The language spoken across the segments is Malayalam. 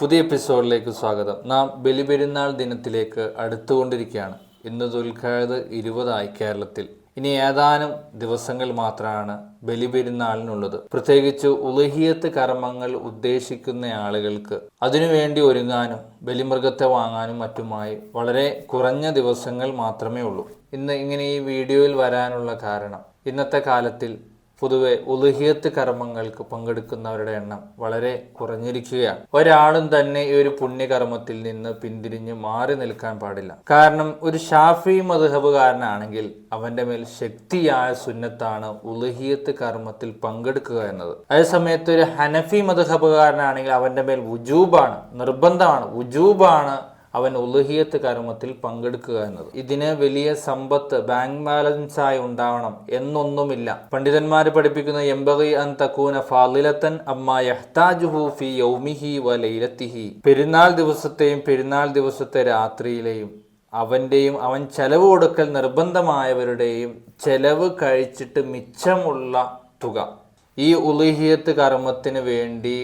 പുതിയ എപ്പിസോഡിലേക്ക് സ്വാഗതം. നാം ബലിപെരുന്നാൾ ദിനത്തിലേക്ക് അടുത്തുകൊണ്ടിരിക്കുകയാണ്. ഇന്ന് ദുൽഖാദ് ഇരുപതായി കേരളത്തിൽ. ഇനി ഏതാനും ദിവസങ്ങൾ മാത്രമാണ് ബലിപെരുന്നാളിനുള്ളത്. പ്രത്യേകിച്ച് ഉലഹിയത്ത് കർമ്മങ്ങൾ ഉദ്ദേശിക്കുന്ന ആളുകൾക്ക് അതിനുവേണ്ടി ഒരുങ്ങാനും ബലിമൃഗത്തെ വാങ്ങാനും മറ്റുമായി വളരെ കുറഞ്ഞ ദിവസങ്ങൾ മാത്രമേ ഉള്ളൂ. ഇന്ന് ഇങ്ങനെ ഈ വീഡിയോയിൽ വരാനുള്ള കാരണം ഇന്നത്തെ കാലത്തിൽ പൊതുവെ ഉലഹിയത്ത് കർമ്മങ്ങൾക്ക് പങ്കെടുക്കുന്നവരുടെ എണ്ണം വളരെ കുറഞ്ഞിരിക്കുകയാണ്. ഒരാളും തന്നെ ഈ ഒരു പുണ്യകർമ്മത്തിൽ നിന്ന് പിന്തിരിഞ്ഞ് മാറി നിൽക്കാൻ പാടില്ല. കാരണം ഒരു ഷാഫി മധുഹബുകാരനാണെങ്കിൽ അവന്റെ മേൽ ശക്തിയായ സുന്നത്താണ് ഉലഹിയത്ത് കർമ്മത്തിൽ പങ്കെടുക്കുക എന്നത്. അതേസമയത്ത് ഒരു ഹനഫി മധുഹബുകാരനാണെങ്കിൽ അവന്റെ മേൽ ഉജൂബാണ് നിർബന്ധമാണ്. ഉജൂബാണ് അവൻ ഉലഹിയത്ത് കർമ്മത്തിൽ പങ്കെടുക്കുക എന്നത്. ഇതിന് വലിയ സമ്പത്ത് ബാങ്ക് ബാലൻസ് ആയി ഉണ്ടാവണം എന്നൊന്നുമില്ല. പണ്ഡിതന്മാർ പഠിപ്പിക്കുന്ന എംബഗി അൻ തക്കൂന ഫാലിലത്തൻ അമ്മ യഹ്താജുഹു യൗമിഹി വ പെരുന്നാൾ ദിവസത്തെയും പെരുന്നാൾ ദിവസത്തെ രാത്രിയിലെയും അവന്റെയും അവൻ ചെലവ് കൊടുക്കൽ നിർബന്ധമായവരുടെയും ചെലവ് കഴിച്ചിട്ട് മിച്ചമുള്ള തുക. ഈ ഉലഹിയത്ത് കർമ്മത്തിന് വേണ്ടി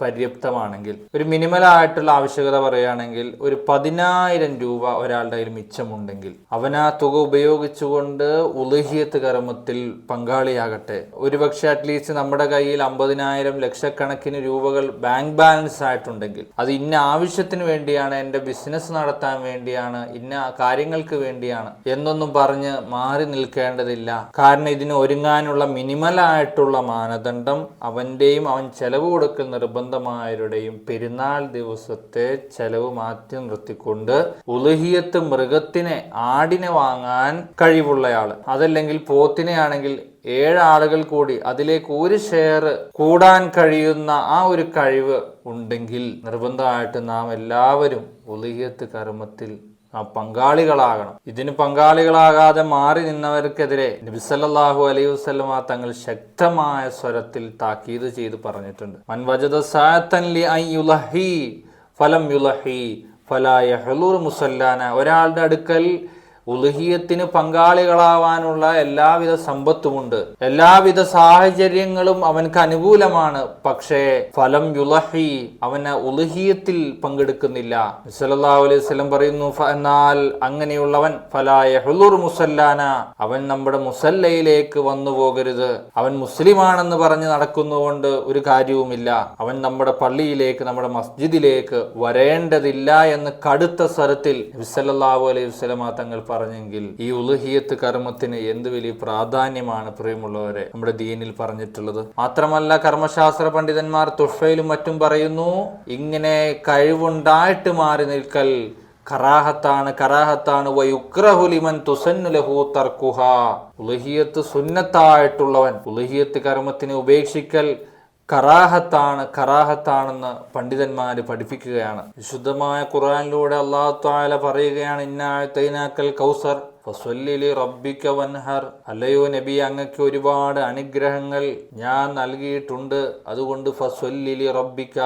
പര്യാപ്തമാണെങ്കിൽ ഒരു മിനിമൽ ആയിട്ടുള്ള ആവശ്യകത പറയുകയാണെങ്കിൽ ഒരു പതിനായിരം രൂപ ഒരാളുടെ കയ്യിൽ മിച്ചമുണ്ടെങ്കിൽ അവൻ ആ തുക ഉപയോഗിച്ചുകൊണ്ട് ഉലഹിയത്ത് കർമ്മത്തിൽ പങ്കാളിയാകട്ടെ. ഒരുപക്ഷെ അറ്റ്ലീസ്റ്റ് നമ്മുടെ കയ്യിൽ അമ്പതിനായിരം ലക്ഷക്കണക്കിന് രൂപകൾ ബാങ്ക് ബാലൻസ് ആയിട്ടുണ്ടെങ്കിൽ അത് ഇന്ന ആവശ്യത്തിന് വേണ്ടിയാണ് എന്റെ ബിസിനസ് നടത്താൻ വേണ്ടിയാണ് ഇന്ന കാര്യങ്ങൾക്ക് വേണ്ടിയാണ് എന്നൊന്നും പറഞ്ഞ് മാറി നിൽക്കേണ്ടതില്ല. കാരണം ഇതിന് ഒരുങ്ങാനുള്ള മിനിമൽ ആയിട്ടുള്ള മാനദണ്ഡം അവന്റെയും അവൻ ചെലവ് കൊടുക്കൽ നിർബന്ധമായവരുടെയും പെരുന്നാൾ ദിവസത്തെ ചെലവ് മാറ്റി നിർത്തിക്കൊണ്ട് ഉലഹിയത്ത് മൃഗത്തിനെ ആടിനെ വാങ്ങാൻ കഴിവുള്ളയാൾ അതല്ലെങ്കിൽ പോത്തിനെ ആണെങ്കിൽ ഏഴ് കൂടി അതിലേക്ക് ഒരു ഷെയർ കൂടാൻ കഴിയുന്ന ആ ഒരു കഴിവ് ഉണ്ടെങ്കിൽ നിർബന്ധമായിട്ട് നാം എല്ലാവരും ഉലഹിയത്ത് കർമ്മത്തിൽ ആ പങ്കാളികളാകണം. ഇതിന് പങ്കാളികളാകാതെ മാറി നിന്നവർക്കെതിരെ നബിസല്ലാഹു അലൈഹി വസ്ലമ തങ്ങൾ ശക്തമായ സ്വരത്തിൽ താക്കീത് ചെയ്ത് പറഞ്ഞിട്ടുണ്ട്. മൻ വജദ സായത്തൻ ലി അൻ യുലഹി ഫലം യുലഹി ഫലായ ഹലൂർ മുസല്ലാന. ഒരാളുടെ അടുക്കൽ ഉലുഹിയത്തിന് പങ്കാളികളാവാനുള്ള എല്ലാവിധ സമ്പത്തുമുണ്ട്. എല്ലാവിധ സാഹചര്യങ്ങളും അവൻക്ക് അനുകൂലമാണ്. പക്ഷേ ഫലം യുലഹി അവന് ഉലഹിയത്തിൽ പങ്കെടുക്കുന്നില്ല. സല്ലല്ലാഹു അലൈഹി വസല്ലം പറയുന്നു "ഫ- എന്നാൽ അങ്ങനെയുള്ളവൻ ഫലായ ഹുലുർ മുസല്ലാന അവൻ നമ്മുടെ മുസല്ലയിലേക്ക് വന്നു പോകരുത്. അവൻ മുസ്ലിമാണെന്ന് പറഞ്ഞ് നടക്കുന്നതുകൊണ്ട് ഒരു കാര്യവുമില്ല. അവൻ നമ്മുടെ പള്ളിയിലേക്ക് നമ്മുടെ മസ്ജിദിലേക്ക് വരേണ്ടതില്ല എന്ന് കടുത്ത സ്വരത്തിൽ സല്ലല്ലാഹു അലൈഹി വസല്ലമ തങ്ങൾ പറഞ്ഞെങ്കിൽ ഈ ഉലഹിയത്ത് കർമ്മത്തിന് എന്ത് വലിയ പ്രാധാന്യമാണ് പ്രിയമുള്ളവരെ? നമ്മുടെ ദീനിൽ പറഞ്ഞിട്ടുള്ളത്. മാത്രമല്ല കർമ്മശാസ്ത്ര പണ്ഡിതന്മാർ തുഷയിലും മറ്റും പറയുന്നു ഇങ്ങനെ കഴിവുണ്ടായിട്ട് മാറി നിൽക്കൽ കറാഹത്താണ് കറാഹത്താണ്. വയുക്രഹുലിമൻ തുസന്നുലഹു തർക്കുഹ. ഉലഹിയത്ത് സുന്നത്തായിട്ടുള്ളവൻ ഉലഹിയത്ത് കർമ്മത്തിനെ ഉപേക്ഷിക്കൽ കറാഹത്താണ് കറാഹത്താണെന്ന് പണ്ഡിതന്മാർ പഠിപ്പിക്കുകയാണ്. വിശുദ്ധമായ ഖുറാനിലൂടെ അള്ളാഹു താല പറയുകയാണ് ഇന്നായത്തൈനാക്കൽ കൗസർ. ഫസ്വല്ലിലി റബ്ബിക വൻഹർ. അല്ലയോ നബി അങ്ങക്ക് ഒരുപാട് അനുഗ്രഹങ്ങൾ ഞാൻ നൽകിയിട്ടുണ്ട്. അതുകൊണ്ട് ഫസ്വല്ലിലി റബ്ബിക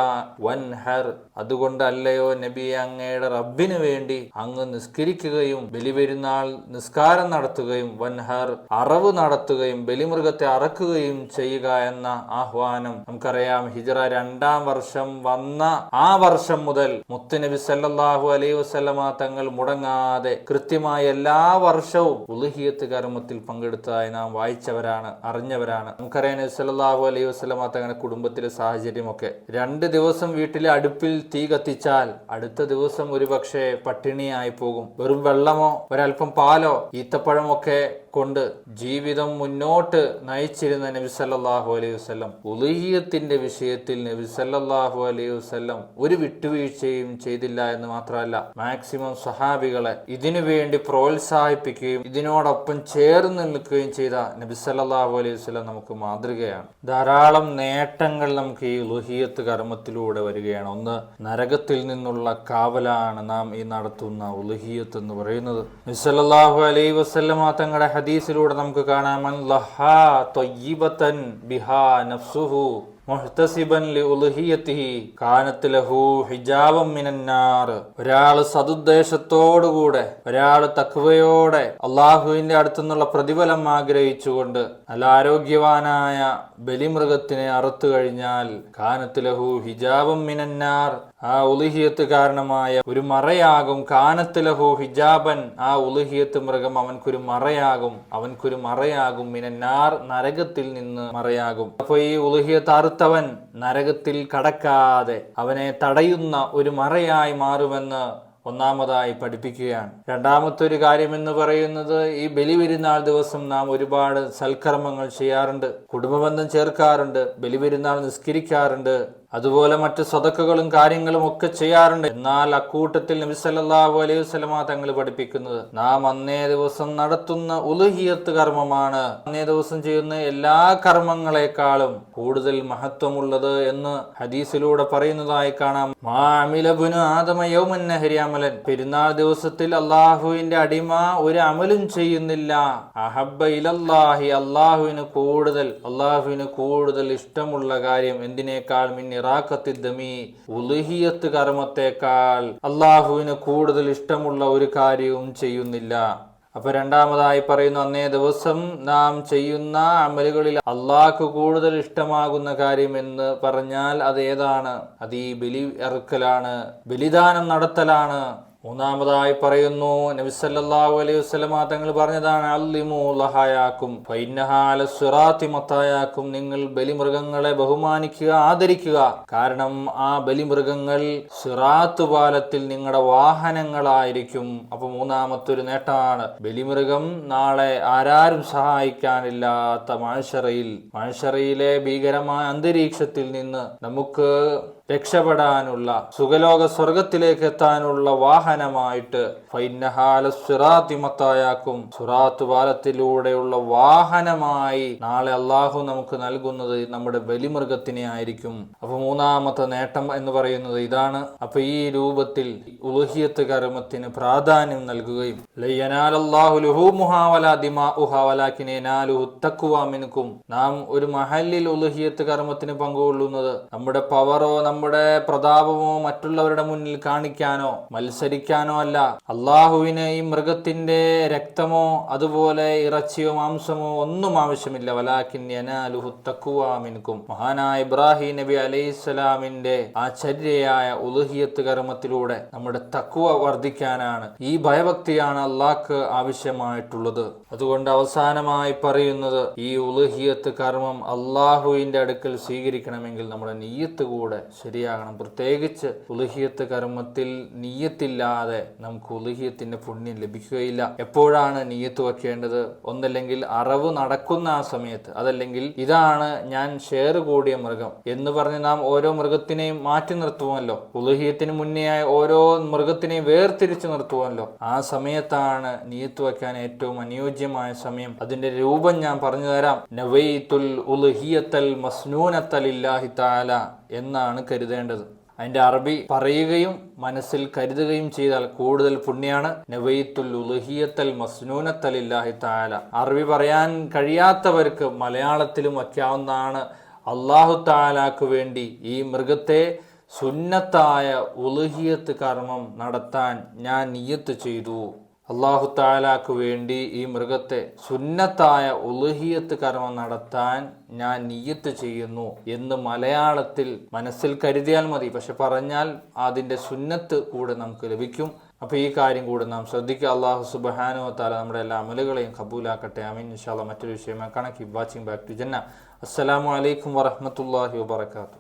വൻഹർ. അതുകൊണ്ട് അല്ലയോ നബി അങ്ങയുടെ റബ്ബിന് വേണ്ടി അങ്ങ് നിസ്കരിക്കുകയും ബലിപെരുന്നാൾ നിസ്കാരം നടത്തുകയും വൻഹർ അറവ് നടത്തുകയും ബലിമൃഗത്തെ അറക്കുകയും ചെയ്യുക എന്ന ആഹ്വാനം നമുക്കറിയാം. ഹിജറ രണ്ടാം വർഷം വന്ന ആ വർഷം മുതൽ മുത്തുനബി സല്ലാഹു അലൈഹി വസല്ലമ തങ്ങൾ മുടങ്ങാതെ കൃത്യമായി എല്ലാ വർഷവും ഉലഹിയത്ത് കർമ്മത്തിൽ പങ്കെടുത്തതായി നാം വായിച്ചവരാണ് അറിഞ്ഞവരാണ്. നമുക്കറിയാൻ സലാഹു അലൈഹി വസല്ലമ തങ്ങളുടെ കുടുംബത്തിലെ സാഹചര്യമൊക്കെ. രണ്ട് ദിവസം വീട്ടിലെ അടുപ്പിൽ തീ കത്തിച്ചാൽ അടുത്ത ദിവസം ഒരുപക്ഷെ പട്ടിണിയായി പോകും. വെറും വെള്ളമോ ഒരൽപ്പം പാലോ ഈത്തപ്പഴമൊക്കെ കൊണ്ട് ജീവിതം മുന്നോട്ട് നയിച്ചിരുന്ന നബി സല്ലാഹു അലൈഹി വസ്ലം ഉലീയത്തിന്റെ വിഷയത്തിൽ നബി സല്ലാഹു അലൈഹി വസല്ലം ഒരു വിട്ടുവീഴ്ചയും ചെയ്തില്ല എന്ന് മാത്രമല്ല മാക്സിമം സഹാബികളെ ഇതിനു വേണ്ടി പ്രോത്സാഹിപ്പിക്കുകയും ഇതിനോടൊപ്പം ചേർന്ന് നിൽക്കുകയും ചെയ്ത നബി സല്ലാഹു അലൈഹി വസ്ലം നമുക്ക് മാതൃകയാണ്. ധാരാളം നേട്ടങ്ങൾ നമുക്ക് ഈ ഉലുഹിയത്ത് കർമ്മത്തിലൂടെ വരികയാണ്. ഒന്ന് നരകത്തിൽ നിന്നുള്ള കാവലാണ് നാം ഈ നടത്തുന്ന ഉലുഹിയത്ത് എന്ന് പറയുന്നത്. നബി സല്ലല്ലാഹു അലൈഹി വസല്ലമ തങ്ങളുടെ ഹദീസിലൂടെ നമുക്ക് കാണാം ഒരാൾ നഫ്സുഹു മുഹ്തസിബൻ ഒരാൾ സതുദ്ദേശത്തോടുകൂടെ ഒരാൾ തക്വയോടെ അള്ളാഹുവിന്റെ അടുത്തുനിന്നുള്ള പ്രതിഫലം ആഗ്രഹിച്ചുകൊണ്ട് നല്ല ആരോഗ്യവാനായ ബലിമൃഗത്തിനെ അറുത്തു കഴിഞ്ഞാൽ കാനത്തിലഹു ഹിജാബം മിനന്നാർ ആ ഉലുഹിയത്ത് കാരണമായ ഒരു മറയാകും. കാനത്തിലഹു ഹിജാബൻ. ആ ഉലുഹിയത്ത് മൃഗം അവൻക്കൊരു മറയാകും. അവൻക്കൊരു മറയാകും. മിനന്നാർ നരകത്തിൽ നിന്ന് മറയാകും. അപ്പൊ ഈ ഉലുഹിയത്ത് അറുത്തവൻ നരകത്തിൽ കടക്കാതെ അവനെ തടയുന്ന ഒരു മറയായി മാറുമെന്ന് ഒന്നാമതായി പഠിപ്പിക്കുകയാണ്. രണ്ടാമത്തെ ഒരു കാര്യം എന്ന് പറയുന്നത് ഈ ബലി പെരുന്നാൾ ദിവസം നാം ഒരുപാട് സൽക്കർമ്മങ്ങൾ ചെയ്യാറുണ്ട്. കുടുംബബന്ധം ചേർക്കാറുണ്ട്. ബലി പെരുന്നാൾ നിസ്കരിക്കാറുണ്ട്. അതുപോലെ മറ്റ് സ്വതക്കുകളും കാര്യങ്ങളും ഒക്കെ ചെയ്യാറുണ്ട്. എന്നാൽ അക്കൂട്ടത്തിൽ നബി സല്ലല്ലാഹു അലൈഹി വസല്ലമ തങ്ങൾ പഠിപ്പിക്കുന്നത് നാം അന്നേ ദിവസം നടത്തുന്ന ഉലുഹിയത്ത് കർമ്മമാണ്. അന്നേ ദിവസം ചെയ്യുന്ന എല്ലാ കർമ്മങ്ങളെക്കാളും കൂടുതൽ മഹത്വമുള്ളത് എന്ന് ഹദീസിലൂടെ പറയുന്നതായി കാണാം. മാമിലബുനു ആദമ യൗമൻ നഹരി അമലൻ. പെരുന്നാൾ ദിവസത്തിൽ അള്ളാഹുവിന്റെ അടിമ ഒരു അമലും ചെയ്യുന്നില്ല. അഹബ്ബ ഇലല്ലാഹി അള്ളാഹുവിന് കൂടുതൽ അള്ളാഹുവിന് കൂടുതൽ ഇഷ്ടമുള്ള കാര്യം എന്തിനേക്കാൾ മിന്നി ഇറാഖത്തിദ്ദമി ഉലഹിയത്ത് കർമ്മത്തെക്കാൾ അള്ളാഹുവിന് കൂടുതൽ ഇഷ്ടമുള്ള ഒരു കാര്യവും ചെയ്യുന്നില്ല. അപ്പൊ രണ്ടാമതായി പറയുന്നു അന്നേ ദിവസം നാം ചെയ്യുന്ന അമലുകളിൽ അള്ളാഹ്ക്ക് കൂടുതൽ ഇഷ്ടമാകുന്ന കാര്യം എന്ന് പറഞ്ഞാൽ അത് ഏതാണ്? അത് ഈ ബലി ഇറക്കലാണ് ബലിദാനം നടത്തലാണ്. മൂന്നാമതായി പറയുന്നു നബിസല്ലാഹു അലൈഹി വസ്ലമ തങ്ങൾ പറഞ്ഞതാണ് അല്ലിമൂലഹായാക്കും ഫൈനഹാല മത്തായാക്കും നിങ്ങൾ ബലിമൃഗങ്ങളെ ബഹുമാനിക്കുക ആദരിക്കുക. കാരണം ആ ബലിമൃഗങ്ങൾ സിറാത്ത് പാലത്തിൽ നിങ്ങളുടെ വാഹനങ്ങളായിരിക്കും. അപ്പൊ മൂന്നാമത്തെ ഒരു നേട്ടമാണ് ബലിമൃഗം നാളെ ആരാരും സഹായിക്കാനില്ലാത്ത മഴശറയിൽ മഴശറയിലെ ഭീകരമായ അന്തരീക്ഷത്തിൽ നിന്ന് നമുക്ക് രക്ഷപ്പെടാനുള്ള സുഖലോക സ്വർഗത്തിലേക്ക് എത്താനുള്ള വാഹനമായിട്ട് ഫൈനഹാലസ്വറാത്തിമത്തായാക്കും സുറാത്ത് പാലത്തിലൂടെയുള്ള വാഹനമായി നാളെ അള്ളാഹു നമുക്ക് നൽകുന്നത് നമ്മുടെ ബലിമൃഗത്തിനെ ആയിരിക്കും. അപ്പൊ മൂന്നാമത്തെ നേട്ടം എന്ന് പറയുന്നത് ഇതാണ്. അപ്പൊ ഈ രൂപത്തിൽ ഉലഹിയത്ത് കർമ്മത്തിന് പ്രാധാന്യം നൽകുകയും ും നാം ഒരു മഹല്ലിൽ ഉലഹിയത്ത് കർമ്മത്തിന് പങ്കുകൊള്ളുന്നത് നമ്മുടെ പവറോ നമ്മുടെ പ്രതാപമോ മറ്റുള്ളവരുടെ മുന്നിൽ കാണിക്കാനോ മത്സരിക്കാനോ അല്ല. അള്ളാഹുവിന് ഈ മൃഗത്തിന്റെ രക്തമോ അതുപോലെ ഇറച്ചിയോ മാംസമോ ഒന്നും ആവശ്യമില്ല. വലാക്കിൻ മഹാനായ ഇബ്രാഹിം നബി അലൈഹിസ്സലാമിന്റെ ആചര്യയായ ഉലുഹിയത്ത് കർമ്മത്തിലൂടെ നമ്മുടെ തക്കുവ വർദ്ധിക്കാനാണ് ഈ ഭയഭക്തിയാണ് അള്ളാഹ്ക്ക് ആവശ്യമായിട്ടുള്ളത്. അതുകൊണ്ട് അവസാനമായി പറയുന്നത് ഈ ഉലുഹിയത്ത് കർമ്മം അള്ളാഹുവിന്റെ അടുക്കൽ സ്വീകരിക്കണമെങ്കിൽ നമ്മുടെ നീയത്ത് കൂടെ ശരിയാകണം. പ്രത്യേകിച്ച് ഉലുഹിയത്ത് കർമ്മത്തിൽ നീയത്തില്ലാതെ നമുക്ക് ഉലഹിയത്തിന്റെ പുണ്യം ലഭിക്കുകയില്ല. എപ്പോഴാണ് നീയത്ത് വയ്ക്കേണ്ടത് ഒന്നല്ലെങ്കിൽ അറവ് നടക്കുന്ന ആ സമയത്ത്. അതല്ലെങ്കിൽ ഇതാണ് ഞാൻ ഷെയർ കൂടിയ മൃഗം എന്ന് പറഞ്ഞ് നാം ഓരോ മൃഗത്തിനെയും മാറ്റി നിർത്തുമല്ലോ ഉലുഹിയത്തിന് മുന്നേയായ ഓരോ മൃഗത്തിനെയും വേർതിരിച്ച് നിർത്തുമല്ലോ ആ സമയത്താണ് നീയത്ത് വയ്ക്കാൻ ഏറ്റവും അനുയോജ്യമായ സമയം. അതിന്റെ രൂപം ഞാൻ പറഞ്ഞു തരാം. നവൈത്തുൽ ഉലുഹിയത്തൽ മസ്നൂനത്തലില്ലാഹി താല എന്നാണ് കരുതേണ്ടത്. അതിന്റെ അറബി പറയുകയും മനസ്സിൽ കരുതുകയും ചെയ്താൽ കൂടുതൽ പുണ്യാണ്. നവൈത്തുൽ ഉലഹിയത്തൽ മസ്നൂനത്തലില്ലാഹി താല അറബി പറയാൻ കഴിയാത്തവർക്ക് മലയാളത്തിലും വയ്ക്കാവുന്നതാണ്. അള്ളാഹു താലാക്ക് വേണ്ടി ഈ മൃഗത്തെ സുന്നത്തായ ഉലഹിയത്ത് കർമ്മം നടത്താൻ ഞാൻ നിയത്ത് ചെയ്തു. അള്ളാഹു താലാക്ക് വേണ്ടി ഈ മൃഗത്തെ സുന്നത്തായ ഉലഹിയത്ത് കർമ്മം നടത്താൻ ഞാൻ നിയ്യത്ത് ചെയ്യുന്നു എന്ന് മലയാളത്തിൽ മനസ്സിൽ കരുതിയാൽ മതി. പക്ഷെ പറഞ്ഞാൽ അതിന്റെ സുന്നത്ത് കൂടെ നമുക്ക് ലഭിക്കും. അപ്പോൾ ഈ കാര്യം കൂടെ നാം ശ്രദ്ധിക്കുക. അള്ളാഹു സുബഹാനോ താല നമ്മുടെ എല്ലാ അമലുകളെയും കബൂലാക്കട്ടെ. അമീൻ ഇൻഷാല്ല മറ്റൊരു വിഷയമായി കണക്കി വാച്ചിങ് ബാക്ക് ടു ജന്ന അസ്സലാമു അലൈക്കും വറഹമത്തല്ലാഹി വാബർക്കാത്തു